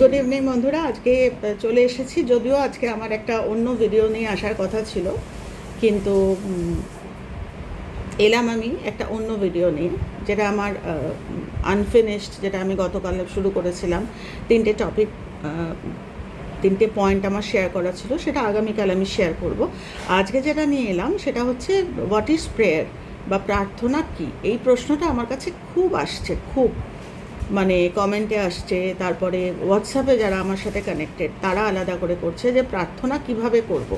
Good evening বন্ধুরা। আজকে চলে এসেছি। যদিও আজকে আমার একটা অন্য ভিডিও নিয়ে আসার কথা ছিল, কিন্তু এলাম আমি একটা অন্য ভিডিও নিয়ে, যেটা আমার আনফিনিশড যেটা আমি গতকাল শুরু করেছিলাম। তিনটে টপিক তিনটে পয়েন্ট আমার শেয়ার করা ছিল, সেটা আগামীকাল আমি শেয়ার করব। আজকে যেটা নিয়ে এলাম, সেটা হচ্ছে হোয়াট ইজ প্রেয়ার বা প্রার্থনা কি? এই প্রশ্নটা আমার কাছে খুব আসছে, খুব। মানে কমেন্টে আসছে, তারপরে হোয়াটসঅ্যাপে যারা আমার সাথে কানেক্টেড তারা আলাদা করে করছে যে প্রার্থনা কীভাবে করব।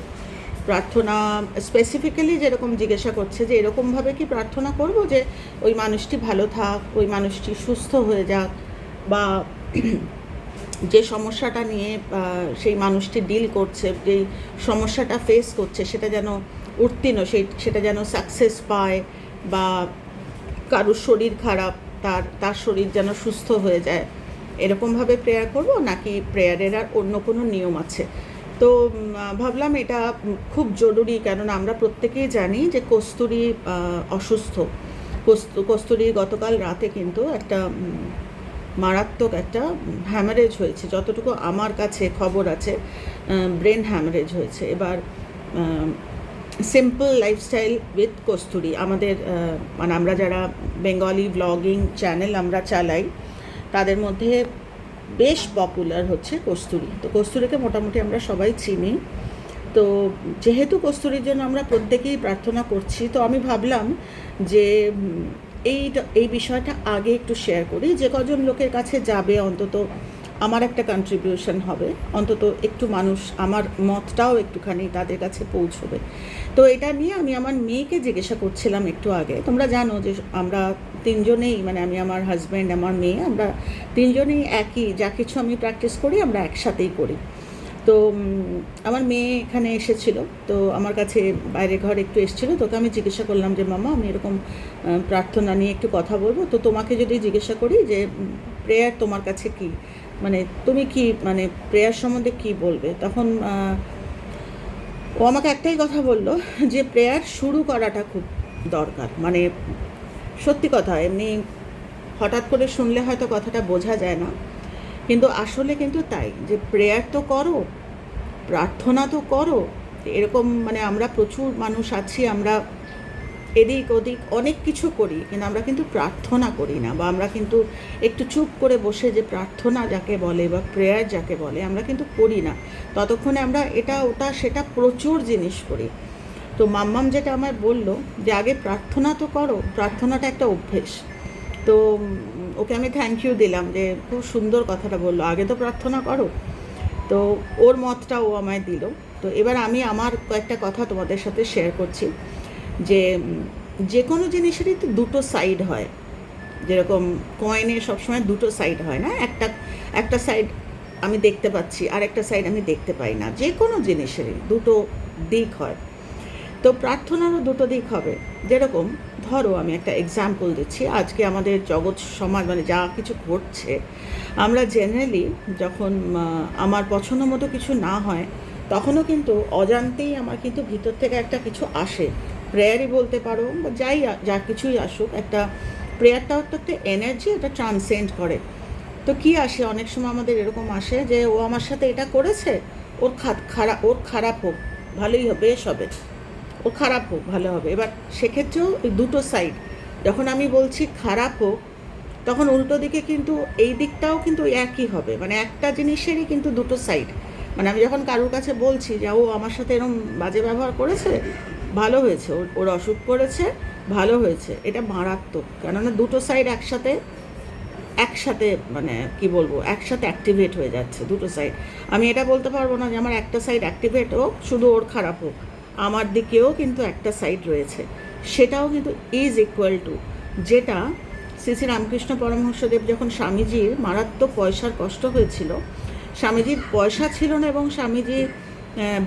প্রার্থনা স্পেসিফিক্যালি যেরকম জিজ্ঞাসা করছে যে এরকমভাবে কি প্রার্থনা করব যে ওই মানুষটি ভালো থাক, ওই মানুষটি সুস্থ হয়ে যাক বা যে সমস্যাটা নিয়ে সেই মানুষটি ডিল করছে, যেই সমস্যাটা ফেস করছে, সেটা যেন উত্তীর্ণ, সেই, সেটা যেন সাকসেস পায় বা কারুর শরীর খারাপ তার তার শরীর যেন সুস্থ হয়ে যায়। এরকমভাবে প্রেয়ার করব নাকি প্রেয়ারের আর অন্য কোনো নিয়ম আছে? তো ভাবলাম এটা খুব জরুরি কেননা আমরা প্রত্যেকেই জানি যে কস্তুরি অসুস্থ। কস্তু- কস্তুরি গতকাল রাতে কিন্তু একটা মারাত্মক একটা হ্যামারেজ হয়েছে। যতটুকু আমার কাছে খবর আছে ব্রেন হ্যামারেজ হয়েছে। এবার সিম্পল লাইফস্টাইল উইথ কস্তুরি আমাদের মানে আমরা যারা বেঙ্গলি ব্লগিং চ্যানেল আমরা চালাই, তাদের মধ্যে বেশ পপুলার হচ্ছে কস্তুরি তো কস্তুরিকে মোটামুটি আমরা সবাই চিনি। তো যেহেতু কস্তুরীর জন্য আমরা প্রত্যেকেই প্রার্থনা করছি, তো আমি ভাবলাম যে এই এই বিষয়টা আগে একটু শেয়ার করি। যে কজন লোকের কাছে যাবে অন্তত আমার একটা কন্ট্রিবিউশন হবে। অন্তত একটু মানুষ আমার মতটাও একটুখানি তাদের কাছে পৌঁছবে। তো এটা নিয়ে আমি আমার মেয়েকে জিজ্ঞাসা করছিলাম একটু আগে। তোমরা জানো যে আমরা তিনজনেই মানে আমি, আমার হাজব্যান্ড আমার মেয়ে, আমরা তিনজনেই একই। যা কিছু আমি প্র্যাকটিস করি, আমরা একসাথেই করি। তো আমার মেয়ে এখানে এসেছিল। তো আমার কাছে বাইরে ঘর একটু এসেছিল। তোকে আমি জিজ্ঞাসা করলাম যে, মামা, আমি এরকম প্রার্থনা নিয়ে একটু কথা বলব। তো তোমাকে যদি জিজ্ঞাসা করি যে প্রেয়ার তোমার কাছে কি? মানে তুমি কি মানে প্রেয়ার সম্বন্ধে কি বলবে? তখন ও আমাকে একটাই কথা বলল যে প্রেয়ার শুরু করাটা খুব দরকার। মানে সত্যি কথা, এমনি হঠাৎ করে শুনলে হয়তো কথাটা বোঝা যায় না। কিন্তু আসলে কিন্তু তাই যে প্রেয়ার তো করো, প্রার্থনা তো করো। এরকম মানে আমরা প্রচুর মানুষ আছি, আমরা এদিক ওদিক অনেক কিছু করি, কিন্তু আমরা কিন্তু প্রার্থনা করি না বা আমরা কিন্তু একটু চুপ করে বসে যে প্রার্থনা যাকে বলে বা প্রেয়ার যাকে বলে, আমরা কিন্তু করি না। ততক্ষণে আমরা এটা, ওটা, সেটা প্রচুর জিনিস করি। তো মাম্মাম যেটা আমায় বলল যে, আগে প্রার্থনা তো করো, প্রার্থনাটা একটা অভ্যেস। তো ওকে আমি থ্যাংক ইউ দিলাম যে, খুব সুন্দর কথাটা বলল, আগে তো প্রার্থনা করো। তো ওর মতটা ও আমায় দিল। তো এবার আমি আমার কয়েকটা কথা তোমাদের সাথে শেয়ার করছি। যে যে কোনো জিনিসেরই তো দুটো সাইড হয়। যেরকম কয়েনের সবসময় দুটো সাইড হয় না? একটা একটা সাইড আমি দেখতে পাচ্ছি, আর একটা সাইড আমি দেখতে পাই না। যে কোনো জিনিসেরই দুটো দিক হয়। তো প্রার্থনারও দুটো দিক হবে। যেরকম, ধরো আমি একটা এক্সাম্পল দিচ্ছি, আজকে আমাদের জগৎ সমাজ মানে যা কিছু ঘটছে, আমরা জেনারেলি যখন আমার পছন্দ মতো কিছু না হয়, তখনও কিন্তু অজান্তেই আমার কিন্তু ভিতর থেকে একটা কিছু আসে। প্রেয়ারই বলতে পারো বা যাই যা কিছুই আসুক, একটা প্রেয়ারটাও তো একটা এনার্জি এটা ট্রান্সেন্ড করে। তো কি আসে? অনেক সময় আমাদের এরকম আসে যে ও আমার সাথে এটা করেছে, ওর খা- খারাপ ওর খারাপ হোক, ভালোই হবে বেশ হবে। ও খারাপ হোক, ভালো হবে। এবার সেক্ষেত্রেও দুটো সাইড যখন আমি বলছি খারাপ হোক, তখন উল্টো দিকে কিন্তু এই দিকটাও কিন্তু একই হবে। মানে একটা জিনিসেরই কিন্তু দুটো সাইড মানে আমি যখন কারোর কাছে বলছি যে ও আমার সাথে এরকম বাজে ব্যবহার করেছে ভালো হয়েছে। ওর অসুখ করেছে ভালো হয়েছে। এটা মারাত্মক। কেননা দুটো সাইড একসাথে একসাথে মানে কি বলব একসাথে অ্যাক্টিভেট হয়ে যাচ্ছে দুটো সাইড আমি এটা বলতে পারব না যে আমার একটা সাইড অ্যাক্টিভেট হোক শুধু ওর খারাপ হোক। আমার দিকেও কিন্তু একটা সাইড রয়েছে। সেটাও কিন্তু ইজ ইকুয়াল টু যেটা শ্রী শ্রী রামকৃষ্ণ পরমহংসদেব যখন স্বামীজির মারাত্মক পয়সার কষ্ট হয়েছিল স্বামীজির পয়সা ছিল না এবং স্বামীজি আহ,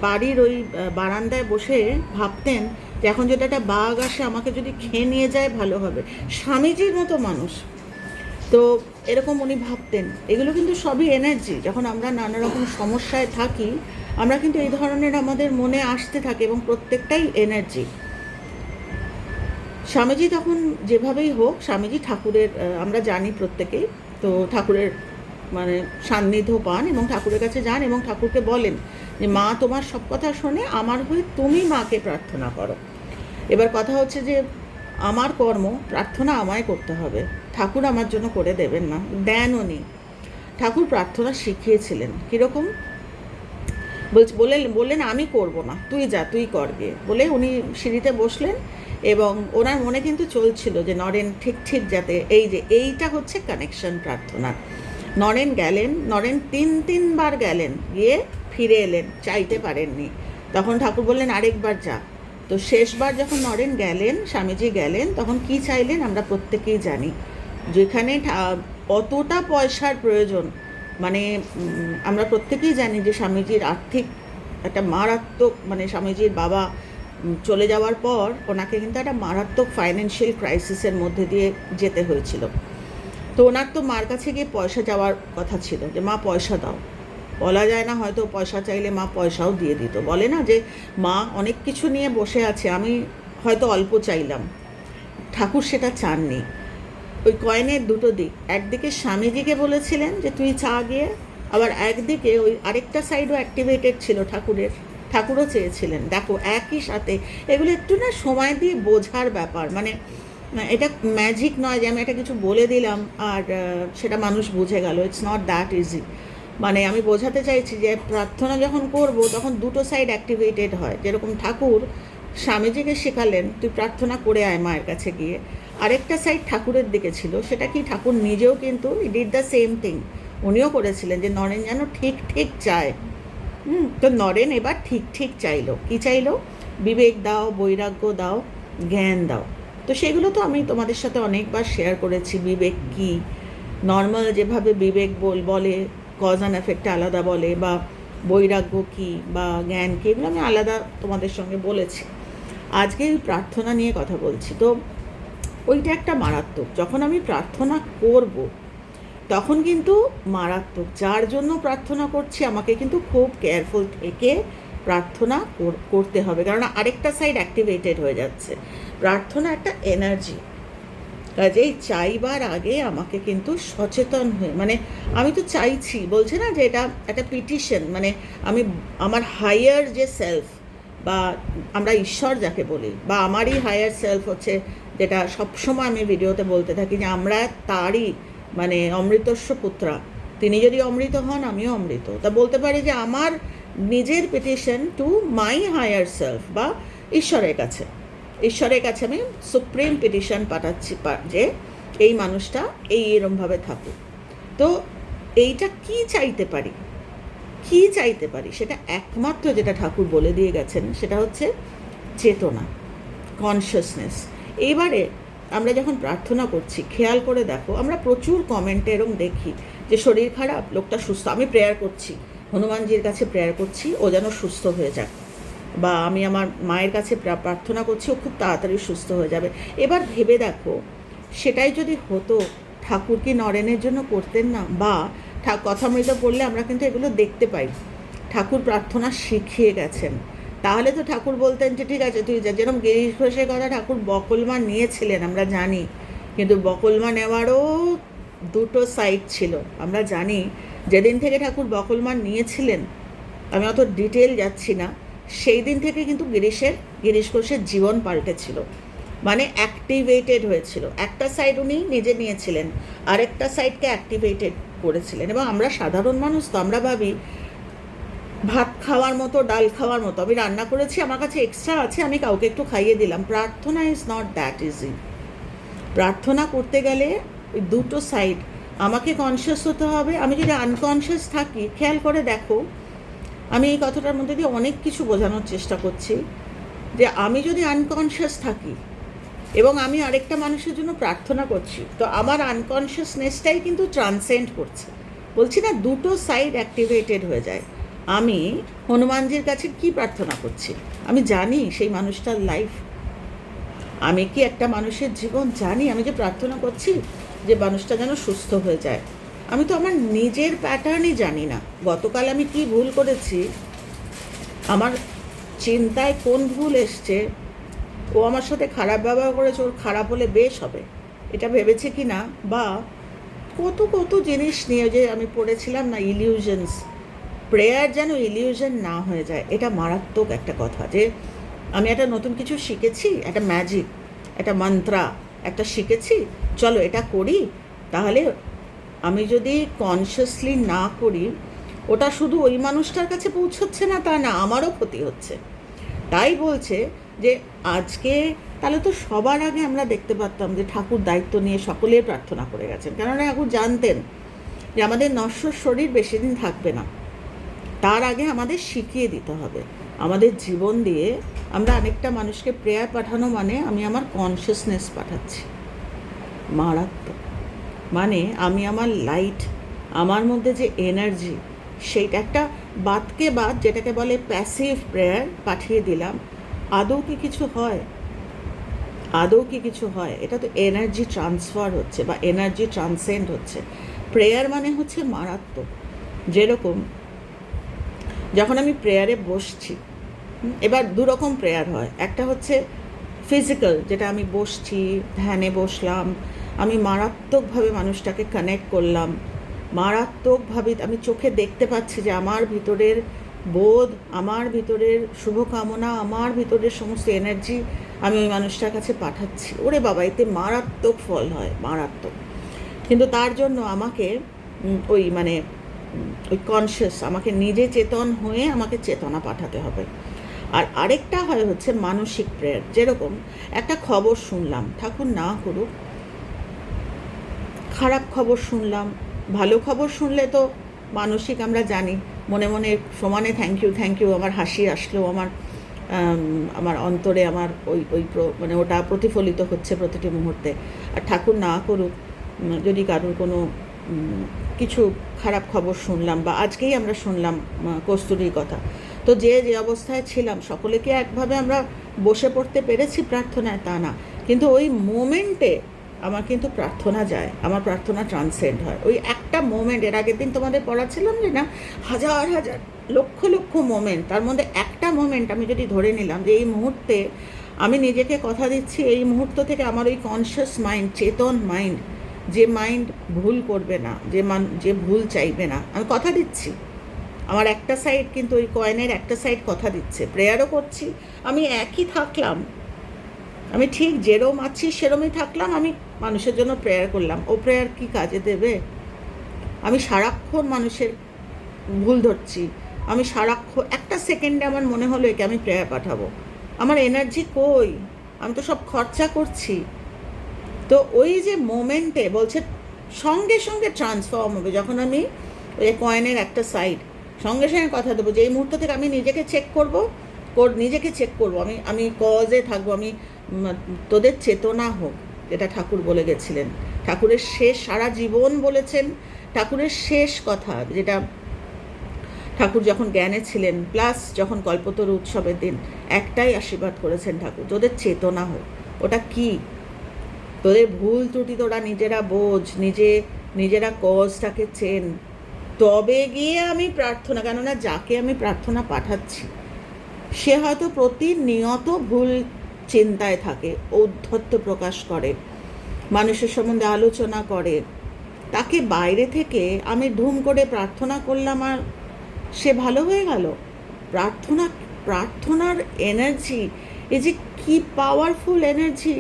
বাড়ির ওই বারান্দায় বসে ভাবতেন যে এখন যদি একটা বাঘ আসে, আমাকে যদি খেয়ে নিয়ে যায়, ভালো হবে। স্বামীজির মতো মানুষ। তো এরকম উনি ভাবতেন। এগুলো কিন্তু সবই এনার্জি যখন আমরা নানা রকম সমস্যায় থাকি, আমরা কিন্তু এই ধরনের আমাদের মনে আসতে থাকে এবং প্রত্যেকটাই এনার্জি স্বামীজি তখন যেভাবেই হোক, স্বামীজি ঠাকুরের আমরা জানি প্রত্যেকেই। তো ঠাকুরের মানে সান্নিধ্য পান এবং ঠাকুরের কাছে যান এবং ঠাকুরকে বলেন যে মা তোমার সব কথা শোনে, আমার হয়ে তুমি মাকে প্রার্থনা করো। এবার কথা হচ্ছে যে, আমার কর্ম, প্রার্থনা আমায় করতে হবে। ঠাকুর আমার জন্য করে দেবেন না, দেন উনি। ঠাকুর প্রার্থনা শিখিয়েছিলেন। কীরকম? বলছে বললেন বললেন, আমি করব না, তুই যা, তুই করবে বলে উনি সিঁড়িতে বসলেন এবং ওনার মনে কিন্তু চলছিল যে, নরেন ঠিক ঠিক যাতে এই যে, এইটা হচ্ছে কানেকশন প্রার্থনা। নরেন গেলেন, নরেন তিন, তিনবার গেলেন, গিয়ে ফিরে এলেন, চাইতে পারেননি। তখন ঠাকুর বললেন, আরেকবার যা। তো শেষবার যখন নরেন গেলেন, স্বামীজি গেলেন, তখন কি চাইলেন আমরা প্রত্যেকেই জানি। যেখানে অতটা পয়সার প্রয়োজন মানে আমরা প্রত্যেকেই জানি যে স্বামীজির আর্থিক একটা মারাত্মক মানে স্বামীজির বাবা চলে যাওয়ার পর ওনাকে কিন্তু একটা মারাত্মক ফাইন্যান্সিয়াল ক্রাইসিসের মধ্যে দিয়ে যেতে হয়েছিল। তো ওনার তো মার কাছে গিয়ে পয়সা যাওয়ার কথা ছিল যে, মা, পয়সা দাও। বলা যায় না হয়তো পয়সা চাইলে মা পয়সাও দিয়ে দিত। বলে না যে, মা অনেক কিছু নিয়ে বসে আছে, আমি হয়তো অল্প চাইলাম। ঠাকুর সেটা চাননি। ওই কয়েনের দুটো দিক। একদিকে স্বামীজিকে বলেছিলেন যে, তুই চা গিয়ে। আবার একদিকে ওই আরেকটা সাইডও অ্যাক্টিভেটেড ছিল ঠাকুরের। ঠাকুরও চেয়েছিলেন, দেখো, একই সাথে। এগুলো একটু না সময় দিয়ে বোঝার ব্যাপার। মানে না, এটা ম্যাজিক নয় যে আমি একটা কিছু বলে দিলাম আর সেটা মানুষ বুঝে গেল। ইটস নট দ্যাট ইজি মানে আমি বোঝাতে চাইছি যে প্রার্থনা যখন করব তখন দুটো সাইড অ্যাক্টিভেটেড হয়। যেরকম ঠাকুর স্বামীজিকে শেখালেন তুই প্রার্থনা করে আয় মায়ের কাছে গিয়ে। আরেকটা সাইড ঠাকুরের দিকে ছিল সেটা কি ঠাকুর নিজেও কিন্তু ডিড দ্য সেম থিং উনিও করেছিলেন যে নরেন যেন ঠিক ঠিক চায়। হুম তো নরেন এবার ঠিক ঠিক চাইলো। কি চাইলো? বিবেক দাও বৈরাগ্য দাও জ্ঞান দাও। তো সেগুলো তো আমি তোমাদের সাথে অনেকবার শেয়ার করেছি। বিবেক কি? নর্মাল যেভাবে বিবেক বল, বলে কজ অ্যান্ড এফেক্টে আলাদা বলে, বা বৈরাগ্য কি, বা জ্ঞান কী, এগুলো আমি আলাদা তোমাদের সঙ্গে বলেছি। আজকে প্রার্থনা নিয়ে কথা বলছি। তো ওইটা একটা মারাত্মক। যখন আমি প্রার্থনা করব, তখন কিন্তু মারাত্মক। যার জন্য প্রার্থনা করছি, আমাকে কিন্তু খুব কেয়ারফুল থেকে প্রার্থনা কর- করতে হবে। কারণ আরেকটা সাইড অ্যাক্টিভেটেড হয়ে যাচ্ছে। প্রার্থনা একটা এনার্জি কাজেই চাইবার আগে আমাকে কিন্তু সচেতন হয়ে মানে আমি তো চাইছি, বলছে না যে এটা একটা পিটিশন মানে আমি, আমার হায়ার যে সেলফ বা আমরা ঈশ্বর যাকে বলি, বা আমারই হায়ার সেলফ হচ্ছে যেটা সবসময় আমি ভিডিওতে বলতে থাকি যে আমরা তারই মানে অমৃতস্ব পুত্রা। তিনি যদি অমৃত হন, আমিও অমৃত। তা বলতে পারি যে আমার নিজের petition to my higher self বা ঈশ্বরের কাছে। ঈশ্বরের কাছে আমি সুপ্রিম পিটিশন পাঠাচ্ছি যে এই মানুষটা এই এরমভাবে থাকুক। তো এইটা কি চাইতে পারি? কি চাইতে পারি? সেটা একমাত্র যেটা ঠাকুর বলে দিয়ে গেছেন, সেটা হচ্ছে চেতনা কনসিয়াসনেস এইবারে আমরা যখন প্রার্থনা করছি, খেয়াল করে দেখো, আমরা প্রচুর কমেন্টে এরম দেখি যে শরীর খারাপ, লোকটা সুস্থ। আমি প্রেয়ার করছি, হনুমানজির কাছে প্রেয়ার করছি, ও যেন সুস্থ হয়ে যাক। বা আমি আমার মায়ের কাছে প্রা- প্রার্থনা করছি, ও খুব তাড়াতাড়ি সুস্থ হয়ে যাবে। এবার ভেবে দেখো, সেটাই যদি হতো ঠাকুর কি নরেনের জন্য করতেন না, বা ঠা- কথামৃত পড়লে আমরা কিন্তু এগুলো দেখতে পাই। ঠাকুর প্রার্থনা শিখিয়ে গেছেন। তাহলে তো ঠাকুর বলতেন যে, ঠিক আছে, তুই যা, যেরকম গিরিশ ঘোষের কথা ঠাকুর বকলমা নিয়েছিলেন, আমরা জানি। কিন্তু বকলমা নেওয়ারও দুটো সাইড ছিল। আমরা জানি, যেদিন থেকে ঠাকুর বকলমা নিয়েছিলেন, আমি অত ডিটেল যাচ্ছি না। সেই দিন থেকে কিন্তু গিরিশের, গিরিশ ঘোষের জীবন পাল্টেছিল মানে অ্যাক্টিভেটেড হয়েছিল। একটা সাইড উনি নিজে নিয়েছিলেন, আরেকটা সাইডকে অ্যাক্টিভেটেড করেছিলেন। এবং আমরা সাধারণ মানুষ তো, আমরা ভাবি, ভাত খাওয়ার মতো, ডাল খাওয়ার মতো, আমি রান্না করেছি, আমার কাছে এক্সট্রা আছে, আমি কাউকে একটু খাইয়ে দিলাম। প্রার্থনা ইজ নট দ্যাট ইজি প্রার্থনা করতে গেলে দুটো সাইড আমাকে কনসিয়াস হতে হবে। আমি যদি আনকনসিয়াস থাকি, খেয়াল করে দেখো আমি এই কথাটার মধ্যে দিয়ে অনেক কিছু বোঝানোর চেষ্টা করছি যে আমি যদি আনকনশিয়াস থাকি এবং আমি আরেকটা মানুষের জন্য প্রার্থনা করছি, তো আমার আনকনশিয়াসনেসটাই কিন্তু ট্রান্সেন্ড করছে। বলছি না, দুটো সাইড অ্যাক্টিভেটেড হয়ে যায়। আমি হনুমানজির কাছে কি প্রার্থনা করছি? আমি জানি সেই মানুষটার লাইফ আমি কি একটা মানুষের জীবন জানি? আমি যে প্রার্থনা করছি যে মানুষটা যেন সুস্থ হয়ে যায়। আমি তো আমার নিজের প্যাটার্নই জানি না। গতকাল আমি কি ভুল করেছি? আমার চিন্তায় কোন ভুল এসছে? ও আমার সাথে খারাপ ব্যবহার করেছে, ওর খারাপ হলে বেশ হবে। এটা ভেবেছে কি না? বা কত কত জিনিস নিয়ে যে আমি পড়েছিলাম না ইলিউশনস প্রেয়ার যেন ইলিউশন না হয়ে যায়, এটা মারাত্মক একটা কথা যে আমি একটা নতুন কিছু শিখেছি, একটা ম্যাজিক একটা মন্ত্রা একটা শিখেছি, চলো এটা করি, তাহলে আমি যদি কনসিয়াসলি না করি, ওটা শুধু ওই মানুষটার কাছে পৌঁছচ্ছে না, তা না, আমারও ক্ষতি হচ্ছে। তাই বলছে যে, আজকে তাহলে তো সবার আগে আমরা দেখতে পারতাম যে ঠাকুর দায়িত্ব নিয়ে সকলেই প্রার্থনা করে গেছেন। কেননা ঠাকুর জানতেন যে আমাদের নশ্বর শরীর বেশি দিন থাকবে না। তার আগে আমাদের শিখিয়ে দিতে হবে। আমাদের জীবন দিয়ে আমরা অনেকটা মানুষকে প্রেয়ার পাঠানো মানে আমি আমার কনসিয়াসনেস পাঠাচ্ছি। মারাত্মক। মানে আমি আমার লাইট আমার মধ্যে যে এনার্জি সেইটা একটা বাদকে বাদ যেটাকে বলে প্যাসিভ প্রেয়ার পাঠিয়ে দিলাম। আদৌ কি কিছু হয়? আদৌ কি কিছু হয়? এটা তো এনার্জি ট্রান্সফার হচ্ছে বা এনার্জি ট্রান্সেন্ড হচ্ছে। প্রেয়ার মানে হচ্ছে মারাত্মক। যেরকম যখন আমি প্রেয়ারে বসছি এবার দু রকম প্রেয়ার হয়। একটা হচ্ছে ফিজিক্যাল যেটা আমি বসছি, ধ্যানে বসলাম আমি মারাত্মকভাবে মানুষটাকে কানেক্ট করলাম। মারাত্মকভাবে আমি চোখে দেখতে পাচ্ছি যে আমার ভিতরের বোধ, আমার ভিতরের শুভকামনা, আমার ভিতরের সমস্ত এনার্জি আমি ওই মানুষটার কাছে পাঠাচ্ছি। ওরে বাবা, এতে মারাত্মক ফল হয়, মারাত্মক। কিন্তু তার জন্য আমাকে ওই মানে ওই কনসিয়াস আমাকে নিজে চেতন হয়ে আমাকে চেতনা পাঠাতে হবে। আর আরেকটা হয় হচ্ছে মানসিক প্রেয়ার যেরকম একটা খবর শুনলাম, ঠাকুর না করুক খারাপ খবর শুনলাম। ভালো খবর শুনলে তো মানসিক আমরা জানি। মনে মনে সমানে থ্যাংক ইউ থ্যাংক ইউ আমার হাসি আসলো, আমার আমার অন্তরে আমার ওই ওই মানে ওটা প্রতিফলিত হচ্ছে প্রতিটি মুহূর্তে। আর ঠাকুর না করুক যদি কারোর কোনো কিছু খারাপ খবর শুনলাম বা আজকেই আমরা শুনলাম কস্তুরীর কথা, তো যে যে অবস্থায় ছিলাম সকলে কি একভাবে আমরা বসে পড়তে পেরেছি প্রার্থনায় তা না। কিন্তু ওই মোমেন্টে আমার কিন্তু প্রার্থনা যায়, আমার প্রার্থনা ট্রান্সেন্ড হয়। ওই একটা মোমেন্ট এর আগের দিন তোমাদের পড়াচ্ছিলাম যে না হাজার হাজার, লক্ষ লক্ষ মোমেন্ট তার মধ্যে একটা মোমেন্ট আমি যদি ধরে নিলাম যে এই মুহূর্তে আমি নিজেকে কথা দিচ্ছি, এই মুহূর্ত থেকে আমার ওই কনসিয়াস মাইন্ড চেতন মাইন্ড যে মাইন্ড ভুল করবে না, যে মান, যে ভুল চাইবে না, আমি কথা দিচ্ছি। আমার একটা সাইড কিন্তু ওই কয়েনের একটা সাইড কথা দিচ্ছে। প্রেয়ারও করছি। আমি একই থাকলাম। আমি ঠিক যেরম আছি, সেরমই থাকলাম, আমি মানুষের জন্য প্রেয়ার করলাম। ও প্রেয়ার কি কাজে দেবে? আমি সারাক্ষণ মানুষের ভুল ধরছি। আমি সারাক্ষণ একটা সেকেন্ডে আমার মনে হলো একে আমি প্রেয়ার পাঠাবো। আমার এনার্জি কই? আমি তো সব খরচা করছি। তো ওই যে মোমেন্টে বলছে, সঙ্গে সঙ্গে ট্রান্সফর্ম হবে। যখন আমি ওই কয়েনের একটা সাইড সঙ্গে সঙ্গে কথা দেবো যে, এই মুহূর্ত থেকে আমি নিজেকে চেক করব, কর, নিজেকে চেক করব। আমি আমি কজে থাকব, আমি তোদের চেতনা হোক এটা ঠাকুর বলে গেছিলেন। ঠাকুরের শেষ সারা জীবন বলেছেন, ঠাকুরের শেষ কথা যেটা ঠাকুর যখন জ্ঞানে ছিলেন প্লাস যখন কল্পতরু উৎসবের দিন, একটাই আশীর্বাদ করেছেন ঠাকুর, তোদের চেতনা হোক। ওটা কি? তোদের ভুল ত্রুটি তোরা নিজেরা বোঝ, নিজে, নিজেরা কজটাকে চেন। তবে গিয়ে আমি প্রার্থনা, কেননা যাকে আমি প্রার্থনা পাঠাচ্ছি, সে হয়তো প্রতিনিয়ত ভুল চিন্তায় থাকে, ঔদ্ধত্য প্রকাশ করে, মানুষের সম্বন্ধে আলোচনা করে। তাকে বাইরে থেকে আমি ধুম করে প্রার্থনা করলাম, আর সে ভালো হয়ে গেল। প্রার্থনা, প্রার্থনার এনার্জি এই যে কি পাওয়ারফুল এনার্জি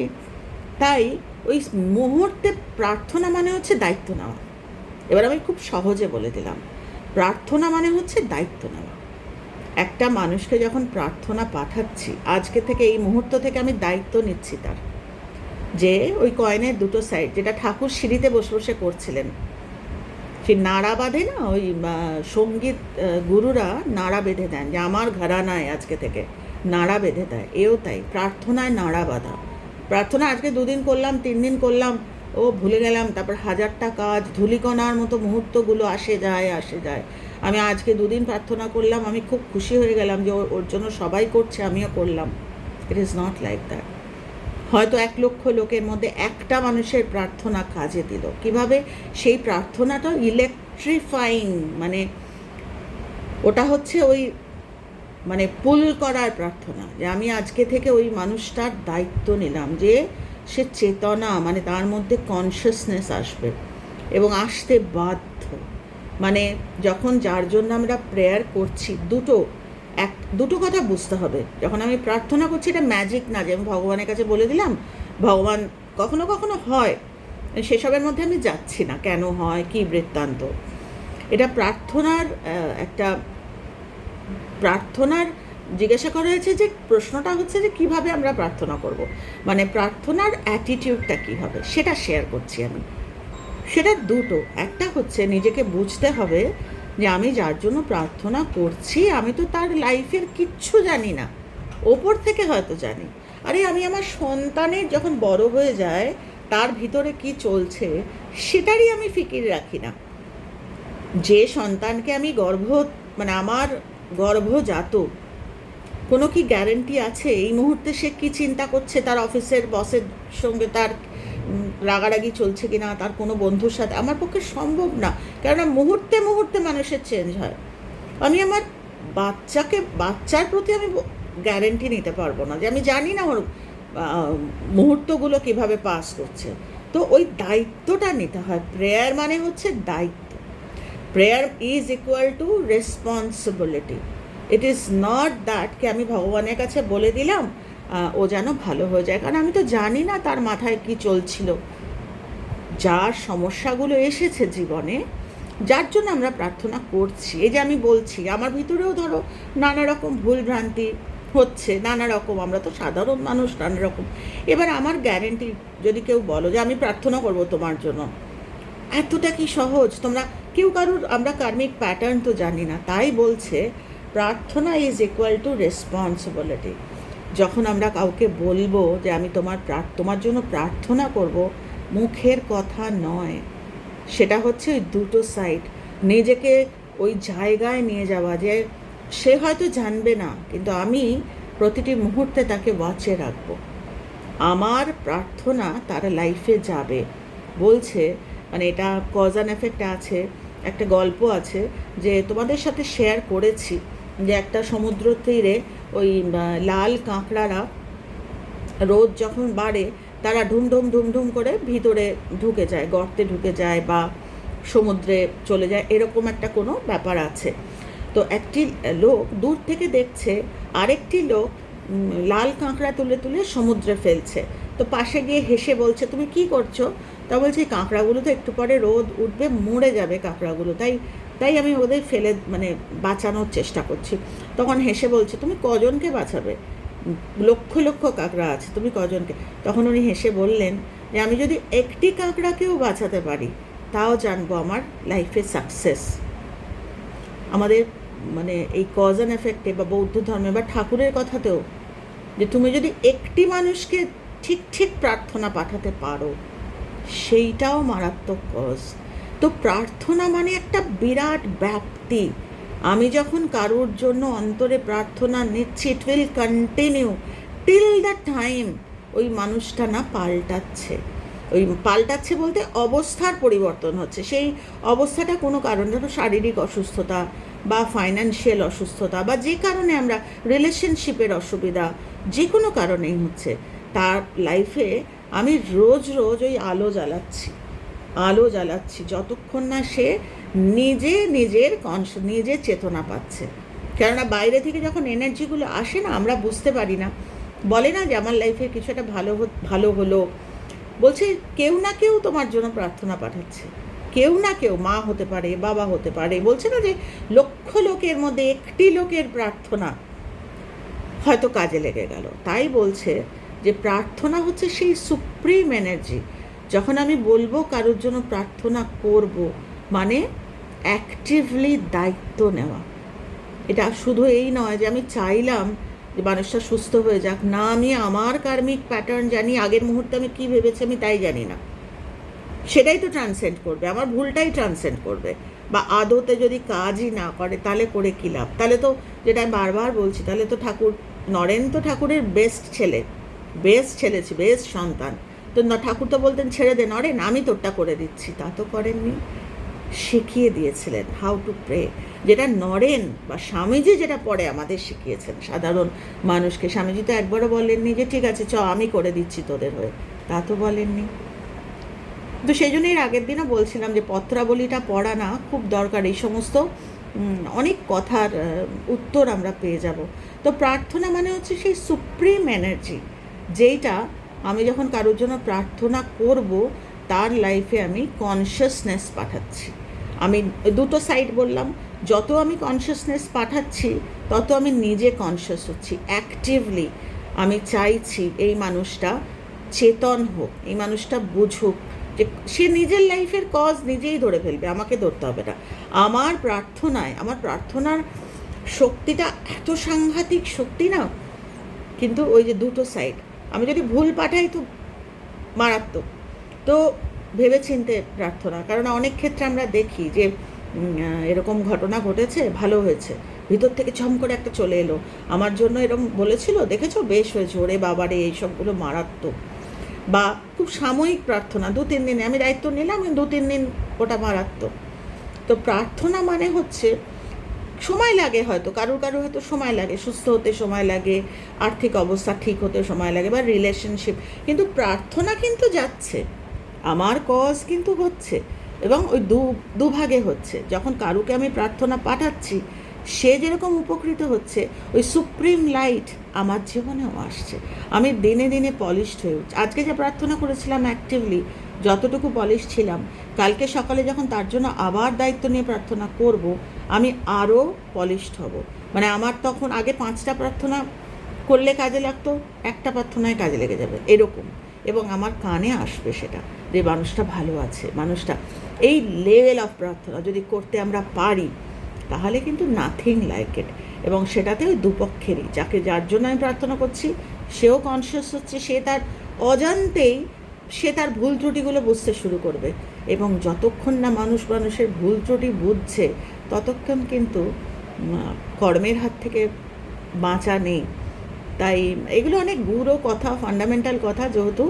তাই ওই মুহূর্তে প্রার্থনা মানে হচ্ছে দায়িত্ব নেওয়া। এবার আমি খুব সহজে বলে দিলাম, প্রার্থনা মানে হচ্ছে দায়িত্ব নেওয়া। একটা মানুষকে যখন প্রার্থনা পাঠাচ্ছি, আজকে থেকে এই মুহূর্ত থেকে আমি দায়িত্ব নিচ্ছি তার। যে ওই কয়েনের দুটো সাইড যেটা ঠাকুর সিঁড়িতে বসে বসে করছিলেন। সেই নাড়া বাঁধে না, ওই সংগীত গুরুরা নাড়া বেঁধে দেন, যে আমার ঘরানায় আজকে থেকে নাড়া বেঁধে দেয়। এও তাই, প্রার্থনায় নাড়া বাঁধা। প্রার্থনা, আজকে দুদিন করলাম, তিন দিন করলাম, ও ভুলে গেলাম, তারপর হাজারটা কাজ, ধুলিকণার মতো মুহূর্তগুলো আসে যায় আসে যায়। আমি আজকে দুদিন প্রার্থনা করলাম, আমি খুব খুশি হয়ে গেলাম যে ওর- জন্য সবাই করছে, আমিও করলাম। It is not like that হয়তো এক লক্ষ লোকের মধ্যে একটা মানুষের প্রার্থনা কাজে দিল। কীভাবে? সেই প্রার্থনাটা ইলেকট্রিফাইং মানে ওটা হচ্ছে ওই মানে পুল করার প্রার্থনা। যে আমি আজকে থেকে ওই মানুষটার দায়িত্ব নিলাম যে সে চেতনা মানে তার মধ্যে কনসিয়াসনেস আসবে এবং আসতে বাধ্য মানে যখন যার জন্য আমরা প্রেয়ার করছি, দুটো, এক, দুটো কথা বুঝতে হবে। যখন আমি প্রার্থনা করছি, এটা ম্যাজিক না যে আমি ভগবানের কাছে বলে দিলাম, ভগবান কখনো কখনো হয়, সেসবের মধ্যে আমি যাচ্ছি না, কেন হয়, কি বৃত্তান্ত। এটা প্রার্থনার একটা প্রার্থনার জিজ্ঞাসা করা হয়েছে যে প্রশ্নটা হচ্ছে যে কীভাবে আমরা প্রার্থনা করব। মানে প্রার্থনার অ্যাটিটিউডটা কী হবে, সেটা শেয়ার করছি আমি। সেটা দুটো। একটা হচ্ছে নিজেকে বুঝতে হবে যে আমি যার জন্য প্রার্থনা করছি, আমি তো তার লাইফের কিচ্ছু জানি না। ওপর থেকে হয়তো জানি। আরে আমি আমার সন্তানের যখন বড় হয়ে যায়, তার ভিতরে কি চলছে, সেটারই আমি ফিকির রাখি না। যে সন্তানকে আমি গর্ভ মানে আমার গর্ভজাত, কোনো কি গ্যারেন্টি আছে? এই মুহূর্তে সে কি চিন্তা করছে? তার অফিসের বসের সঙ্গে তার রাগারাগি চলছে কিনা, তার কোনো বন্ধুর সাথে, আমার পক্ষে সম্ভব না। কেননা মুহূর্তে মুহূর্তে মানুষের চেঞ্জ হয়। আমি আমার বাচ্চাকে, বাচ্চার প্রতি আমি গ্যারেন্টি নিতে পারব না যে আমি জানি না ওর মুহূর্তগুলো কীভাবে পাস করছে। তো ওই দায়িত্বটা নিতে হয়। প্রেয়ার মানে হচ্ছে দায়িত্ব। Prayer is equal to responsibility it is not that কি আমি ভগবানের কাছে বলে দিলাম ও যেন ভালো হয়ে যায়। কারণ আমি তো জানি না তার মাথায় কি চলছিল। যার সমস্যাগুলো এসেছে জীবনে, যার জন্য আমরা প্রার্থনা করছি। এই যে আমি বলছি, আমার ভিতরেও ধরো নানা রকম ভুল ভ্রান্তি হচ্ছে, নানা রকম, আমরা তো সাধারণ মানুষ, নানা রকম। এবার আমার গ্যারেন্টি যদি কেউ বলো যে আমি প্রার্থনা করব তোমার জন্য, এতটা কি সহজ? তোমরা, কেউ কারোর, আমরা কার্মিক প্যাটার্ন তো জানি না, তাই বলছে, প্রার্থনা ইজ ইকুয়াল টু রেসপন্সিবিলিটি যখন আমরা কাউকে বলব যে আমি তোমার তোমার জন্য প্রার্থনা করব, মুখের কথা নয়। সেটা হচ্ছে ওই দুটো সাইড নিজেকে ওই জায়গায় নিয়ে যাওয়া যে সে হয়তো জানবে না, কিন্তু আমি প্রতিটি মুহূর্তে তাকে ওয়াচে রাখব। আমার প্রার্থনা তার লাইফে যাবে। বলছে মানে এটা কজ এফেক্ট আছে, একটা গল্প আছে যে তোমাদের সাথে শেয়ার করেছি। যে একটা সমুদ্র তীরে ওই লাল কাঁকড়ারা রোদ যখন বাড়ে, তারা ঢুমঢুম ঢুমঢুম করে ভিতরে ঢুকে যায়, গর্তে ঢুকে যায় বা সমুদ্রে চলে যায়, এরকম একটা কোনো ব্যাপার আছে। তো একটি লোক দূর থেকে দেখছে, আরেকটি লোক লাল কাঁকড়া তুলে তুলে সমুদ্রে ফেলছে। তো পাশে গিয়ে হেসে বলছে, তুমি কি করছ? তা বলছে, "এই কাঁকড়াগুলো তো একটু পরে রোদ উঠবে, মরে যাবে কাঁকড়াগুলো। তাই তাই আমি ওদের ফেলে মানে বাঁচানোর চেষ্টা করছি। তখন হেসে বলছে, তুমি কজনকে বাঁচাবে? লক্ষ লক্ষ কাঁকড়া আছে, তুমি কজনকে? তখন উনি হেসে বললেন যে, আমি যদি একটি কাঁকড়াকেও বাঁচাতে পারি, তাও জানব আমার লাইফে সাকসেস। আমাদের মানে এই কজ অ্যান্ড এফেক্টে বা বৌদ্ধ ধর্মে বা ঠাকুরের কথাতেও যে, তুমি যদি একটি মানুষকে ঠিক ঠিক প্রার্থনা পাঠাতে পারো, সেইটাও মারাত্মক কজ তো প্রার্থনা মানে একটা বিরাট ব্যাপ্তি। আমি যখন কারোর জন্য অন্তরে প্রার্থনা নিচ্ছি it will continue till the time ওই মানুষটা না পাল্টাচ্ছে। ওই পাল্টাচ্ছে বলতে অবস্থার পরিবর্তন হচ্ছে। সেই অবস্থাটা কোনো কারণ ধরো শারীরিক অসুস্থতা বা ফাইন্যান্সিয়াল অসুস্থতা বা যে কারণে আমরা রিলেশনশিপের অসুবিধা যে কোনো কারণেই হচ্ছে, তার লাইফে আমি রোজ রোজ ওই আলো জ্বালাচ্ছি। আলো জ্বালাচ্ছি, যতক্ষণ না সে নিজে নিজের কনস নিজে চেতনা পাচ্ছে। কেননা বাইরে থেকে যখন এনার্জিগুলো আসে না, আমরা বুঝতে পারি না। বলে না যে আমার লাইফে কিছু একটা ভালো ভালো হলো। বলছে, কেউ না কেউ তোমার জন্য প্রার্থনা পাঠাচ্ছে। কেউ না কেউ, মা হতে পারে, বাবা হতে পারে। বলছে না যে লক্ষ লোকের মধ্যে একটি লোকের প্রার্থনা হয়তো কাজে লেগে গেল। তাই বলছে যে প্রার্থনা হচ্ছে সেই সুপ্রিম এনার্জি যখন আমি বলব কারোর জন্য প্রার্থনা করব মানে অ্যাক্টিভলি দায়িত্ব নেওয়া। এটা শুধু এই নয় যে আমি চাইলাম যে মানুষটা সুস্থ হয়ে যাক। না, আমি আমার কার্মিক প্যাটার্ন জানি, আগের মুহূর্তে আমি কী ভেবেছি আমি তাই জানি না। সেটাই তো ট্রান্সেন্ড করবে, আমার ভুলটাই ট্রান্সেন্ড করবে। বা আদতে যদি কাজই না করে, তাহলে করে কী লাভ? তাহলে তো যেটা আমি বারবার বলছি, তাহলে তো ঠাকুর, নরেন তো ঠাকুরের বেস্ট ছেলে বেস্ট ছিল বেস্ট সন্তান। তো ন- ঠাকুর তো বলতেন, ছেড়ে দে, নরেন, আমি তোরটা করে দিচ্ছি। তা তো করেননি। শিখিয়ে দিয়েছিলেন, হাউ টু প্রে। যেটা নরেন বা স্বামীজি যেটা পরে আমাদের শিখিয়েছেন। সাধারণ মানুষকে, স্বামীজি তো একবারও বলেননি যে, ঠিক আছে, চ, আমি করে দিচ্ছি তোদের হয়ে। তা তো বলেননি। তো সেই জন্যই আগের দিনও বলছিলাম যে, পত্রাবলীটা পড়া না, খুব দরকার। এই সমস্ত অনেক কথার উত্তর আমরা পেয়ে যাব। তো প্রার্থনা মানে হচ্ছে সেই সুপ্রিম এনার্জি, যেইটা আমি যখন কারোর জন্য প্রার্থনা করব, তার লাইফে আমি কনসিয়াসনেস পাঠাচ্ছি। আমি দুটো সাইড বললাম, যত আমি কনসিয়াসনেস পাঠাচ্ছি, তত আমি নিজে কনসিয়াস হচ্ছি অ্যাক্টিভলি আমি চাইছি এই মানুষটা চেতন হোক, এই মানুষটা বুঝুক যে সে নিজের লাইফের কজ নিজেই ধরে ফেলবে, আমাকে ধরতে হবে না। আমার প্রার্থনায়, আমার প্রার্থনার শক্তিটা এত সাংঘাতিক শক্তি না, কিন্তু ওই যে দুটো সাইড আমি যদি ভুল পাঠাই তো মারাত্মক। তো ভেবেচিন্তে প্রার্থনা, কারণ অনেক ক্ষেত্রে আমরা দেখি যে এরকম ঘটনা ঘটেছে, ভালো হয়েছে, ভিতর থেকে ছম করে একটা চলে এলো। আমার জন্য এরকম বলেছিল, দেখেছ? বেশ হয়েছে, ওরে বাবারে, এইসবগুলো মারাত্মক। বা খুব সাময়িক প্রার্থনা, দু, তিন দিনে, আমি দায়িত্ব নিলাম দু, তিন দিন ওটা মারাত্মক। তো প্রার্থনা মানে হচ্ছে সময় লাগে হয়তো, কারোর কারোর হয়তো সময় লাগে, সুস্থ হতে সময় লাগে, আর্থিক অবস্থা ঠিক হতে সময় লাগে বা রিলেশনশিপ কিন্তু প্রার্থনা কিন্তু যাচ্ছে, আমার কজ কিন্তু হচ্ছে এবং ওই দু, দুভাগে হচ্ছে, যখন কারুকে আমি প্রার্থনা পাঠাচ্ছি, সে যেরকম উপকৃত হচ্ছে, ওই সুপ্রিম লাইট আমার জীবনেও আসছে, আমি দিনে দিনে পলিশড হয়ে উঠছি। আজকে যে প্রার্থনা করেছিলাম অ্যাক্টিভলি যতটুকু পলিশ ছিলাম, কালকে সকালে যখন তার জন্য আবার দায়িত্ব নিয়ে প্রার্থনা করব, আমি আরও পলিশড হব। মানে আমার তখন আগে পাঁচটা প্রার্থনা করলে কাজে লাগতো, একটা প্রার্থনায় কাজে লেগে যাবে, এরকম। এবং আমার কানে আসবে সেটা, যে মানুষটা ভালো আছে, মানুষটা, এই লেভেল অফ প্রার্থনা যদি করতে আমরা পারি, তাহলে কিন্তু নাথিং লাইক ইট এবং সেটাতে ওই দুপক্ষেরই, যাকে যার জন্য আমি প্রার্থনা করছি, সেও কনসিয়াস হচ্ছে, সে তার অজান্তেই সে তার ভুল ত্রুটিগুলো বুঝতে শুরু করবে এবং যতক্ষণ না মানুষ মানুষের ভুল ত্রুটি বুঝছে, ততক্ষণ কিন্তু কর্মের হাত থেকে বাঁচা নেই। তাই এগুলো অনেক গুরু কথা ফান্ডামেন্টাল কথা যেহেতু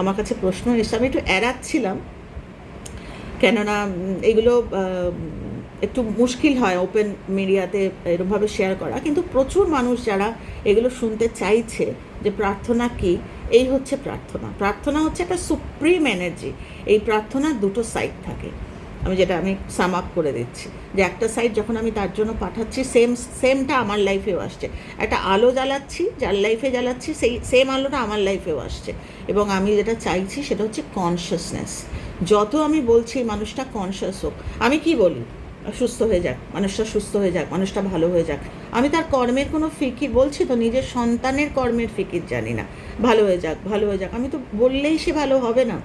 আমার কাছে প্রশ্ন এসে আমি একটু এড়াচ্ছিলাম, কেননা এগুলো একটু মুশকিল হয় ওপেন মিডিয়াতে এরকমভাবে শেয়ার করা। কিন্তু প্রচুর মানুষ যারা এগুলো শুনতে চাইছে যে প্রার্থনা কি এই হচ্ছে প্রার্থনা। প্রার্থনা হচ্ছে একটা সুপ্রিম এনার্জি। এই প্রার্থনার দুটো সাইড থাকে। আমি যেটা, আমি সাম আপ করে দিচ্ছি। যে একটা সাইড যখন আমি তার জন্য পাঠাচ্ছি সেম সেমটা আমার লাইফেও আসছে। একটা আলো জ্বালাচ্ছি, যার লাইফে জ্বালাচ্ছি, সেই সেম আলোটা আমার লাইফেও আসছে। এবং আমি যেটা চাইছি সেটা হচ্ছে কনসিয়াসনেস যত আমি বলছি মানুষটা কনসিয়াস হোক, আমি কি বলি? সুস্থ হয়ে যাক, মানুষটা সুস্থ হয়ে যাক, মানুষটা ভালো হয়ে যাক। আমি তার কর্মের কোনো ফিকির, বলছি তো নিজের সন্তানের কর্মের ফিকির জানি না। ভালো হয়ে যাক, ভালো হয়ে যাক। আমি তো বললেই সে ভালো হবে না।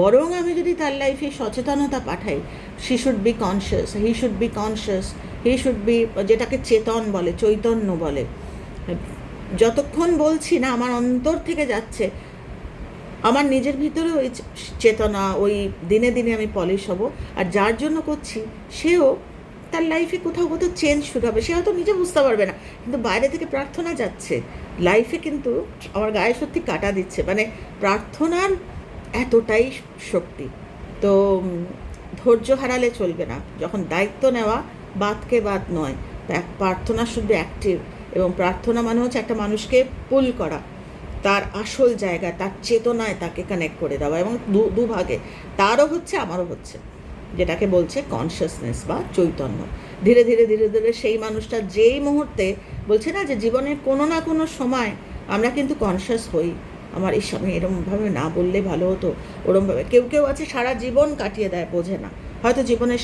বরং আমি যদি তার লাইফে সচেতনতা পাঠাই she should be conscious he should be conscious he should be যেটাকে চেতন বলে, চৈতন্য বলে। যতক্ষণ বলছি না, আমার অন্তর থেকে যাচ্ছে, আমার নিজের ভিতরে ওই চেতনা, ওই দিনে দিনে আমি পলিশ হব, আর যার জন্য করছি, সেও তার লাইফে কোথাও কোথাও চেঞ্জ শুরু হবে, সে হয়তো নিজে বুঝতে পারবে না। কিন্তু বাইরে থেকে প্রার্থনা যাচ্ছে। লাইফে কিন্তু আমার গায়ে সত্যি কাটা দিচ্ছে। মানে প্রার্থনার এতটাই শক্তি। তো ধৈর্য হারালে চলবে না। যখন দায়িত্ব নেওয়া বাদকে বাদ নয় প্রার্থনা শুধু অ্যাক্টিভ এবং প্রার্থনা মানে হচ্ছে একটা মানুষকে পুল করা। তার আসল জায়গা, তার চেতনায় তাকে কানেক্ট করে দেওয়া এবং দু- দুভাগে। তারও হচ্ছে, আমারও হচ্ছে। যেটাকে বলছে কনসিয়াসনেস বা চৈতন্য। ধীরে ধীরে ধীরে ধীরে সেই মানুষটা যেই মুহূর্তে বলছে না যে জীবনের কোনো না কোনো সময় আমরা কিন্তু কনসিয়াস হই। আমার এই আমি এরমভাবে না বললে ভালো হতো। ওরমভাবে কেউ কেউ আছে, সারা জীবন কাটিয়ে দেয়, বোঝে না। হয়তো জীবনের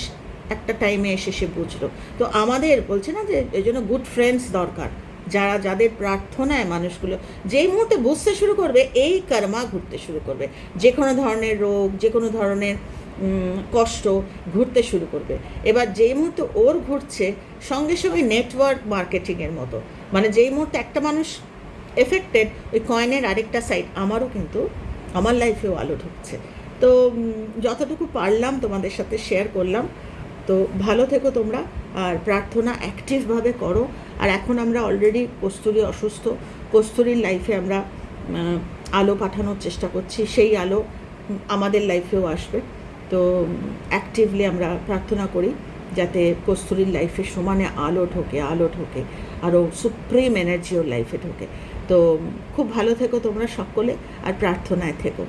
একটা টাইমে এসে সে বুঝলো। তো আমাদের বলছে না যে এই জন্য গুড ফ্রেন্ডস দরকার। যারা, যাদের প্রার্থনায় মানুষগুলো যেই মুহূর্তে বুঝতে শুরু করবে, এই কর্মা ঘুরতে শুরু করবে। যে কোনো ধরনের রোগ যে কোনো ধরনের কষ্ট ঘুরতে শুরু করবে। এবার যেই মুহূর্তে ওর ঘুরছে, সঙ্গে সঙ্গে নেটওয়ার্ক মার্কেটিংয়ের মতো। মানে যেই মুহূর্তে একটা মানুষ এফেক্টেড ওই কয়েনের আরেকটা সাইড আমারও কিন্তু, আমার লাইফেও আলো ঢুকছে। তো যতটুকু পারলাম তোমাদের সাথে শেয়ার করলাম। তো ভালো থেকো তোমরা, আর প্রার্থনা অ্যাক্টিভভাবে করো। আর এখন আমরা অলরেডি কস্তুরি অসুস্থ, কস্তুরির লাইফে আমরা আলো পাঠানোর চেষ্টা করছি। সেই আলো আমাদের লাইফেও আসবে। তো অ্যাক্টিভলি আমরা প্রার্থনা করি যাতে কস্তুরির লাইফে সমানে আলো ঢোকে আলো ঢোকে আরও সুপ্রিম এনার্জি ওর লাইফে ঢোকে। তো খুব ভালো থেকো তোমরা সকলে, আর প্রার্থনায় থেকো।